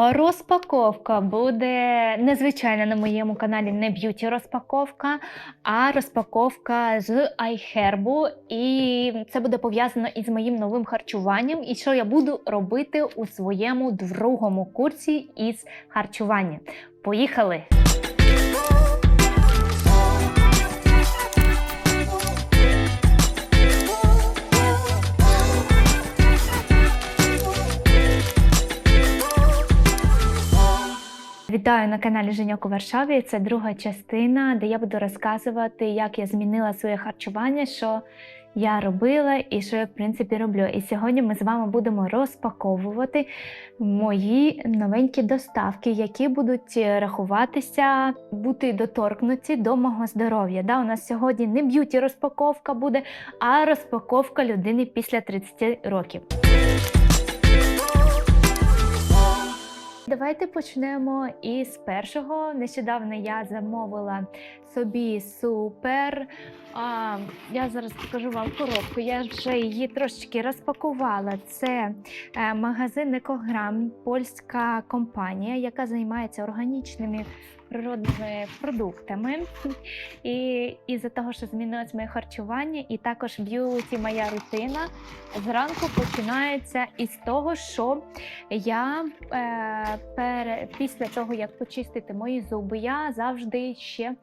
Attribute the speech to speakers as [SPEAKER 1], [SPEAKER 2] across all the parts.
[SPEAKER 1] Розпаковка буде незвичайна на моєму каналі не б'юті розпаковка, а розпаковка з айхербу. І це буде пов'язано із моїм новим харчуванням, і що я буду робити у своєму другому курсі із харчування. Поїхали! Вітаю на каналі Женьок у Варшаві. Це друга частина, де я буду розказувати, як я змінила своє харчування, що я робила і що я в принципі роблю. І сьогодні ми з вами будемо розпаковувати мої новенькі доставки, які будуть рахуватися, бути доторкнуті до мого здоров'я. Да, у нас сьогодні не б'юті розпаковка буде, а розпаковка людини після 30 років. Давайте почнемо із першого. Нещодавно я замовила собі супер. А, я зараз покажу вам коробку. Я вже її трошечки розпакувала. Це е, магазин Екограм, польська компанія, яка займається органічними природними продуктами. І із-за того, що змінилось моє харчування, і також б'юті моя рутина зранку починається із того, що я е, пере, після того, як почистити мої зуби, я завжди ще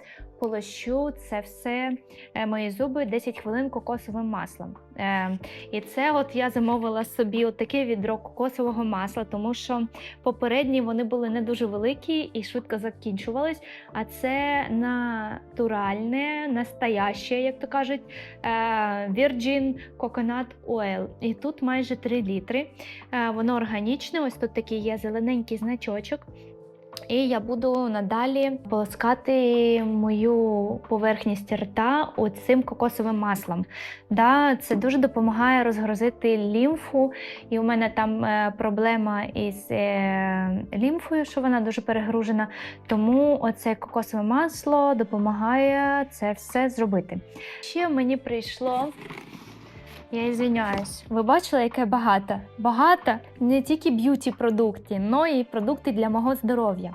[SPEAKER 1] полощу це все е, мої зуби 10 хвилин кокосовим маслом. Е, і це от я замовила собі от таке відро кокосового масла, тому що попередні вони були не дуже великі і швидко закінчувались. А це натуральне, настояще, як то кажуть, е, Virgin Coconut Oil. І тут майже 3 літри. Воно органічне, ось тут такий є зелененький значочок. І я буду надалі полоскати мою поверхність рта оцим кокосовим маслом. Да, це дуже допомагає розгрузити лімфу, і у мене там е, проблема із е, лімфою, що вона дуже перегружена. Тому оце кокосове масло допомагає це все зробити. Ще мені прийшло. Я ізвиняюсь. Ви бачили, яке багато? Багато не тільки б'юті продукти, але і продукти для мого здоров'я.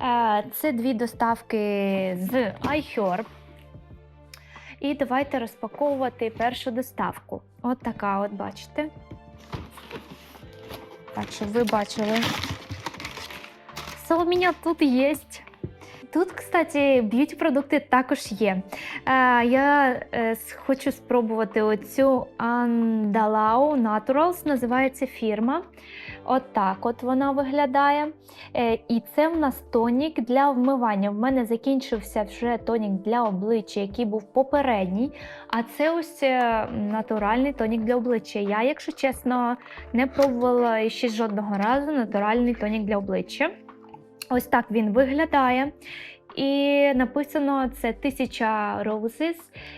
[SPEAKER 1] Е, Це дві доставки з iHerb. І давайте розпаковувати першу доставку. От така, от бачите. Так, щоб ви бачили. Що у мене тут є? Тут, кстати, б'юті продукти також є. Е, я е, хочу спробувати оцю Andalao Naturals, називається фірма. От так от вона виглядає. Е, і це в нас тонік для вмивання. В мене закінчився вже тонік для обличчя, який був попередній. А це ось натуральний тонік для обличчя. Я, якщо чесно, не пробувала ще жодного разу натуральний тонік для обличчя. Ось так він виглядає. І написано це 1000 Roses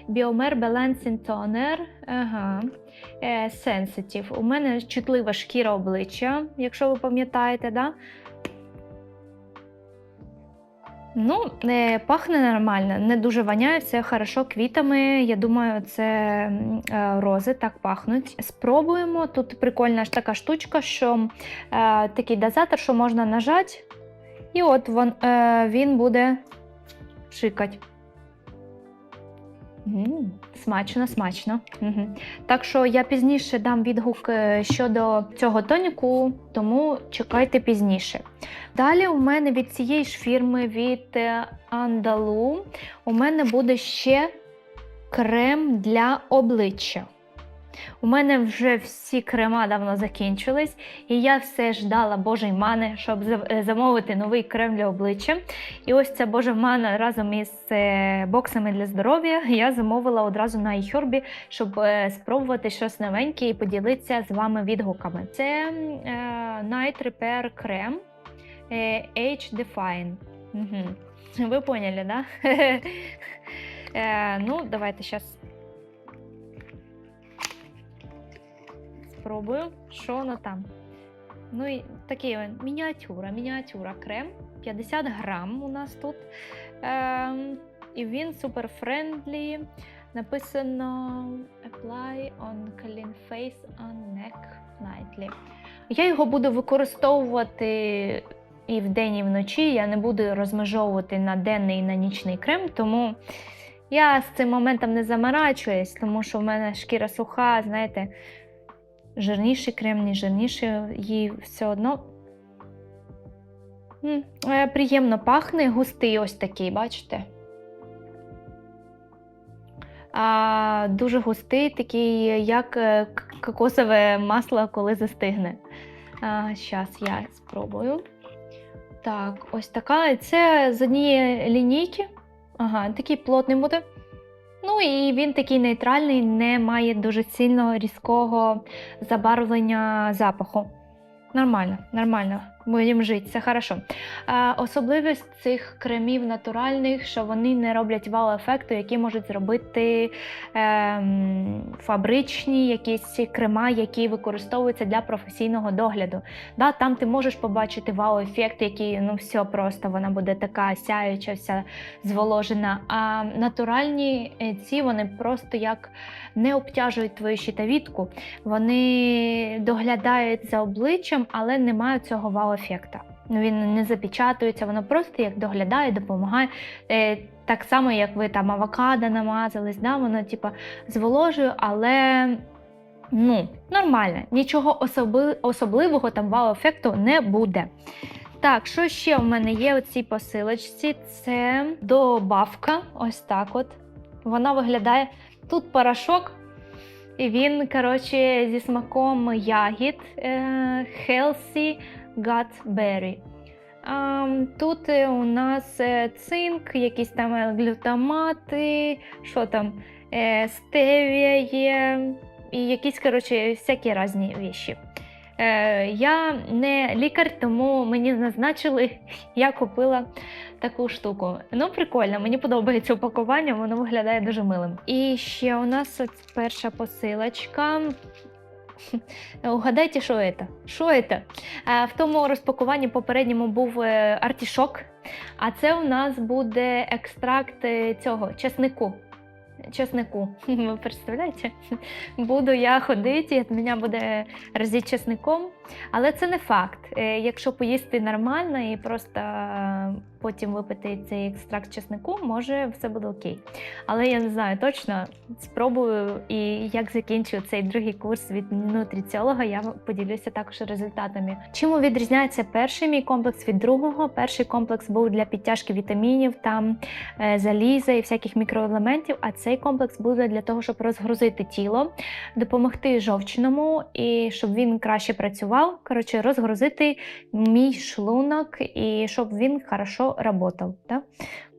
[SPEAKER 1] Biomer Balancing Toner ага. е, Sensitive. У мене чутлива шкіра обличчя, якщо ви пам'ятаєте, да? Ну, е, пахне нормально, не дуже воняє, все хорошо квітами. Я думаю, це е, рози так пахнуть. Спробуємо. Тут прикольна ж така штучка, що такий дозатор, що можна нажати, і от вон, е, він буде шикать. Смачно, смачно. Угу. Так що я пізніше дам відгук е, щодо цього тоніку, тому чекайте пізніше. Далі у мене від цієї ж фірми від е, Andalou у мене буде ще крем для обличчя. У мене вже всі крема давно закінчились, і я все ждала Божої мани, щоб е, замовити новий крем для обличчя. І ось ця Божа мана разом із е, боксами для здоров'я я замовила одразу на iHerb, щоб е, спробувати щось новеньке і поділитися з вами відгуками. Це е, Night Repair крем Age Define. Угу. Ви поняли, да? Е, ну, давайте зараз спробую, що воно там. Ну і такий мініатюра, мініатюра крем. 50 грам у нас тут. Ем, і він супер френдлі. Написано Apply on clean face on neck nightly. Я його буду використовувати і вдень, і вночі. Я не буду розмежовувати на денний і на нічний крем, тому я з цим моментом не заморачуюсь, тому що в мене шкіра суха, знаєте, жирніший крем, не жирніший, їй все одно. Приємно пахне, густий ось такий, бачите? А, дуже густий, такий, як е, кокосове масло, коли застигне. Зараз я спробую. Так, ось така. Це з однієї лінійки. Ага, такий плотний буде. Ну і він такий нейтральний, не має дуже сильного різкого забарвлення запаху. Нормально, нормально. Будемо жити, це хорошо. А, особливість цих кремів натуральних, що вони не роблять вау-ефекту, які можуть зробити ем, фабричні якісь крема, які використовуються для професійного догляду. Да, там ти можеш побачити вау-ефект, який ну все просто вона буде така сяюча, вся зволожена. А натуральні е, ці вони просто як не обтяжують твою щитовідку, вони доглядають за обличчям, але не мають цього вау-ефекта. Ну, Він не запечатується, воно просто як доглядає, допомагає. Е, так само, як ви там авокадо намазались, да, воно типа зволожує, але ну, нормально. Нічого особи- особливого там вау-ефекту не буде. Так, що ще в мене є у цій посилочці? Це добавка. Ось так от. Вона виглядає. Тут порошок, і він, коротше, зі смаком ягід е, Healthy Gut Тут е, у нас е, цинк, якісь там глютамати, що там, е, стевія є, і якісь, коротше, всякі різні віші. Я не лікар, тому мені назначили, я купила таку штуку. Ну, прикольно, мені подобається упакування, воно виглядає дуже милим. І ще у нас перша посилочка. Угадайте, що це? Що це? В тому розпакуванні попередньому був е, артішок, а це у нас буде екстракт е, цього чеснику. Чеснику. Ви представляєте? Буду я ходити, від мене буде разити чесником. Але це не факт. Е, Якщо поїсти нормально і просто потім випити цей екстракт чеснику, може все буде окей. Але я не знаю точно. Спробую і як закінчу цей другий курс від нутриціолога, я поділюся також результатами. Чим відрізняється перший мій комплекс від другого? Перший комплекс був для підтяжки вітамінів, там е, заліза і всяких мікроелементів. А цей комплекс буде для того, щоб розгрузити тіло, допомогти жовчному і щоб він краще працював. Коротше, розгрузити мій шлунок і щоб він хорошо працював. Да?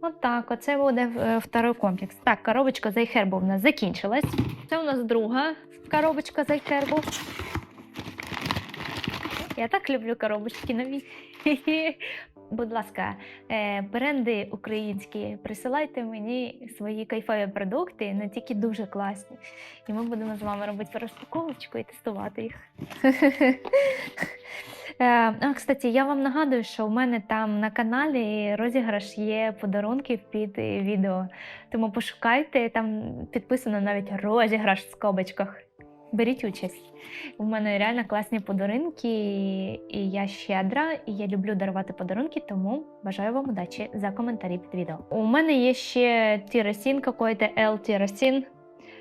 [SPEAKER 1] Отак, оце буде е, второй комплекс. Так, коробочка з айхербу в нас закінчилась. Це у нас друга коробочка з айхербу. Я так люблю коробочки нові. Будь ласка, е, бренди українські, присилайте мені свої кайфові продукти, не тільки дуже класні. І ми будемо з вами робити розпаковочку і тестувати їх. Е, А, кстати, я вам нагадую, що у мене там на каналі розіграш є подарунків під е, відео. Тому пошукайте, там підписано навіть розіграш в скобочках. Беріть участь. У мене реально класні подарунки, і я щедра, і я люблю дарувати подарунки, тому бажаю вам удачі за коментарі під відео. У мене є ще тіросін, какой-то L-тіросін.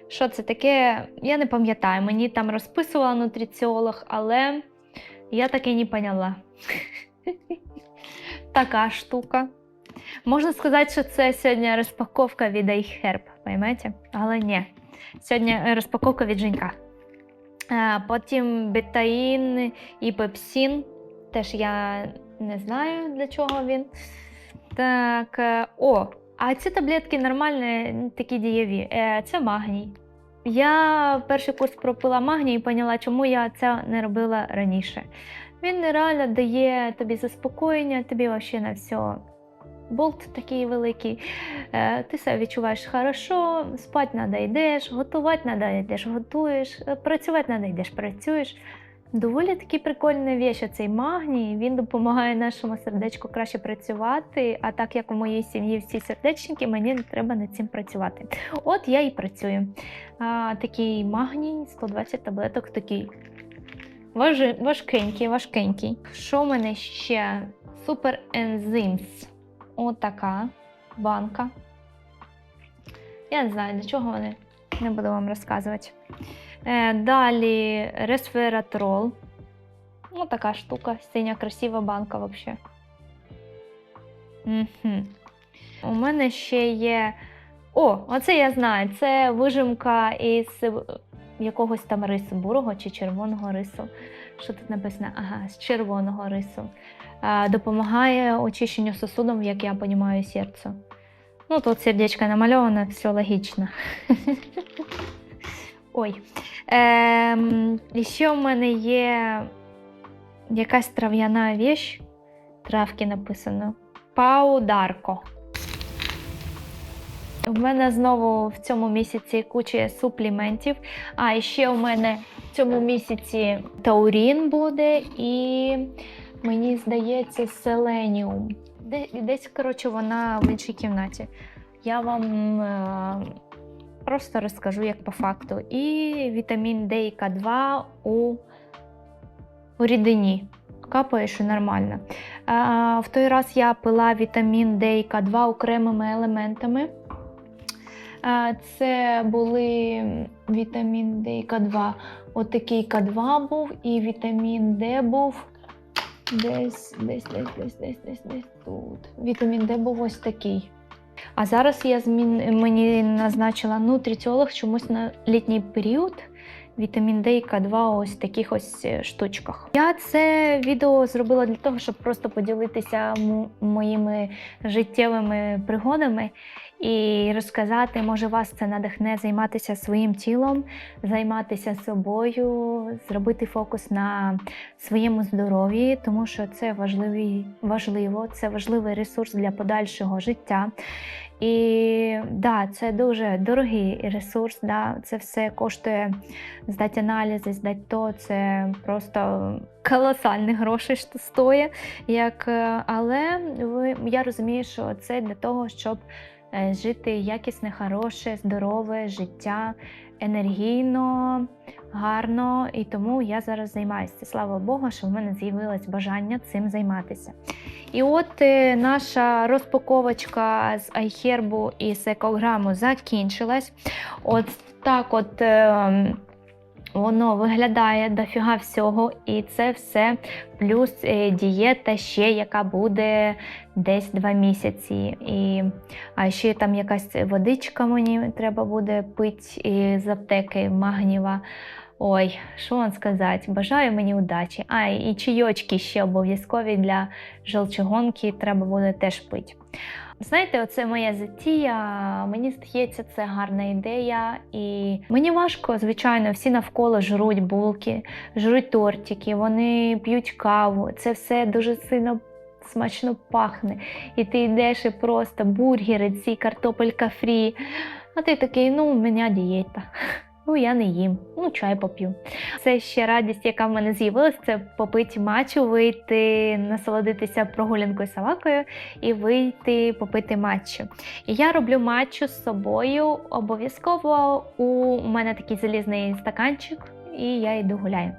[SPEAKER 1] Що це таке? Я не пам'ятаю. Мені там розписувала нутриціолог, але я так і не поняла. Така штука. Можна сказати, що це сьогодні розпаковка від iHerb, поймете? Але ні. Сьогодні розпаковка від Женька. Потім бетаїн і пепсин. Теж я не знаю, для чого він. Так, е, о, а ці таблетки нормальні, такі дієві. Це магній. Я перший курс пропила магній і поняла, чому я це не робила раніше. Він реально дає тобі заспокоєння, тобі взагалі на все. Болт такий великий, Е, ти себе відчуваєш хорошо, спати треба йдеш, готувати треба йдеш, готуєш, е, працювати треба йдеш, працюєш. Доволі таки прикольна віч, цей магній. Він допомагає нашому сердечку краще працювати. А так як у моїй сім'ї всі сердечники, мені не треба над цим працювати. От я і працюю. А, такий магній, 120 таблеток, такий важкенький, важкенький. Що в мене ще? Супер ензимс. Отака банка. Я не знаю, для чого вони. Не буду вам розказувати. Е, далі ресвератрол. Ну, така штука, синя, красива банка взагалі. Угу. У мене ще є. О, оце я знаю. Це вижимка із якогось там рису, бурого чи червоного рису. Що тут написано? Ага, з червоного рису. Допомагає очищенню сосудом, як я розумію, серцю. Ну, тут сердечко намальоване, все логічно. Ой. Ем, ще в мене є якась трав'яна віч. Травки написано. Паударко. У мене знову в цьому місяці куча супліментів. А ще у мене в цьому місяці таурін буде і мені здається селеніум. Де- Десь, коротше, вона в іншій кімнаті. Я вам е, просто розкажу, як по факту. І вітамін D і К2 у, у рідині. Капає, що нормально. А, в той раз я пила вітамін D і К2 окремими елементами. А, Це були вітамін D і К2. Отакий К2 був, і вітамін D був десь, десь, десь, десь, десь, десь, десь тут. Вітамін D був ось такий. А зараз я змін... мені назначила нутриціолог чомусь на літній період. Вітамін D і К2 ось в таких ось е, штучках. Я це відео зробила для того, щоб просто поділитися моїми життєвими пригодами і розказати, може вас це надихне займатися своїм тілом, займатися собою, зробити фокус на своєму здоров'ї, тому що це важливий, важливо, це важливий ресурс для подальшого життя. І да, це дуже дорогий ресурс. Да, Це все коштує здати аналізи, здати то. Це просто колосальні гроші стоїть. Як, але я розумію, що це для того, щоб жити якісне, хороше, здорове життя, енергійно, гарно. І тому я зараз займаюся. Слава Богу, що в мене з'явилось бажання цим займатися. І от е, наша розпаковочка з айхербу і з екограму закінчилась. От так от е, воно виглядає дофіга всього, і це все плюс е, дієта ще, яка буде десь два місяці. І, а ще там якась водичка мені треба буде пити з аптеки магніва. Ой, що вам сказати? Бажаю мені удачі. А, і чайочки ще обов'язкові для желчогонки треба буде теж пити. Знаєте, оце моя затія. Мені здається, це гарна ідея. І мені важко, звичайно, всі навколо жруть булки, жруть тортики, вони п'ють каву. Це все дуже сильно смачно пахне. І ти йдеш і просто бургери, ці картопелька фрі. А ти такий, ну, у мене дієта. Ну, я не їм, ну чай поп'ю. Це ще радість, яка в мене з'явилася, це попити матчу, вийти, насолодитися прогулянкою собакою і вийти попити матчу. І я роблю матчу з собою обов'язково. У мене такий залізний стаканчик. І я йду гуляю.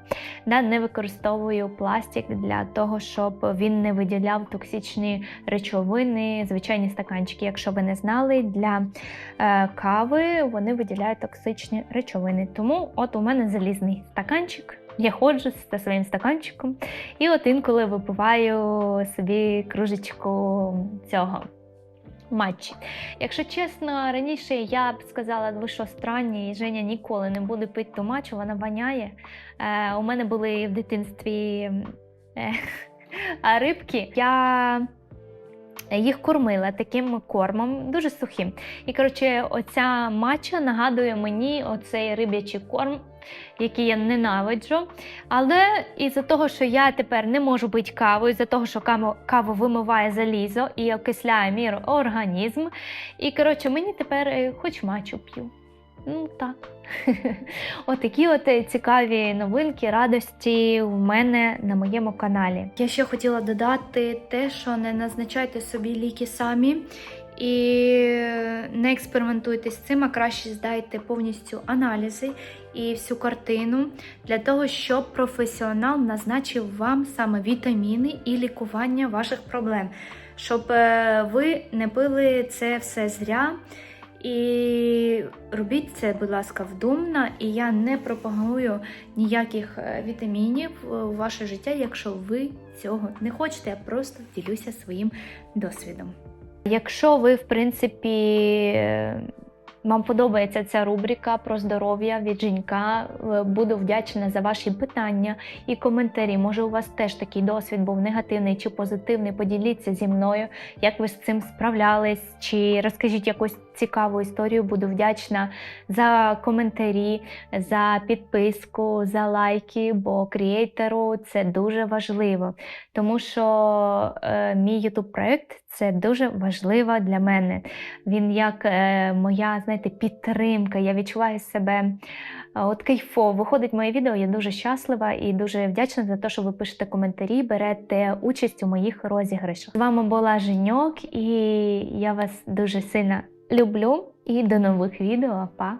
[SPEAKER 1] Да, не використовую пластик для того, щоб він не виділяв токсичні речовини, звичайні стаканчики. Якщо ви не знали, для е, кави вони виділяють токсичні речовини. Тому от у мене залізний стаканчик. Я ходжу зі своїм стаканчиком, і от інколи випиваю собі кружечку цього матчі. Якщо чесно, раніше я б сказала, ви що странні, і Женя ніколи не буде пити ту матчу, вона воняє. Е, у мене були в дитинстві е, рибки. Я їх кормила таким кормом, дуже сухим. І коротше, оця мача нагадує мені оцей риб'ячий корм, який я ненавиджу. Але із-за того, що я тепер не можу пити каву, із-за того, що каву, каву вимиває залізо і окисляє мій організм. І коротше, мені тепер е, хоч мачу п'ю. Ну так. Отакі от е, цікаві новинки, радості в мене на моєму каналі. Я ще хотіла додати те, що не назначайте собі ліки самі І не експериментуйте з цим, а краще здайте повністю аналізи і всю картину для того, щоб професіонал назначив вам саме вітаміни і лікування ваших проблем, щоб е, ви не пили це все зря. І робіть це, будь ласка, вдумно. І я не пропагую ніяких е, вітамінів е, у ваше життя, якщо ви цього не хочете. Я просто ділюся своїм досвідом. Якщо ви, в принципі, е, вам подобається ця рубрика про здоров'я від Женька, е, буду вдячна за ваші питання і коментарі. Може, у вас теж такий досвід був негативний чи позитивний. Поділіться зі мною, як ви з цим справлялись, чи розкажіть якусь цікаву історію. Буду вдячна за коментарі, за підписку, за лайки, бо кріейтеру це дуже важливо, тому що е, мій YouTube проект це дуже важливо для мене. Він як е, моя, знаєте, підтримка. Я відчуваю себе е, от кайфово. Виходить моє відео, я дуже щаслива і дуже вдячна за те, що ви пишете коментарі, берете участь у моїх розіграшах. З вами була Женьок, і я вас дуже сильно люблю. І до нових відео. Па!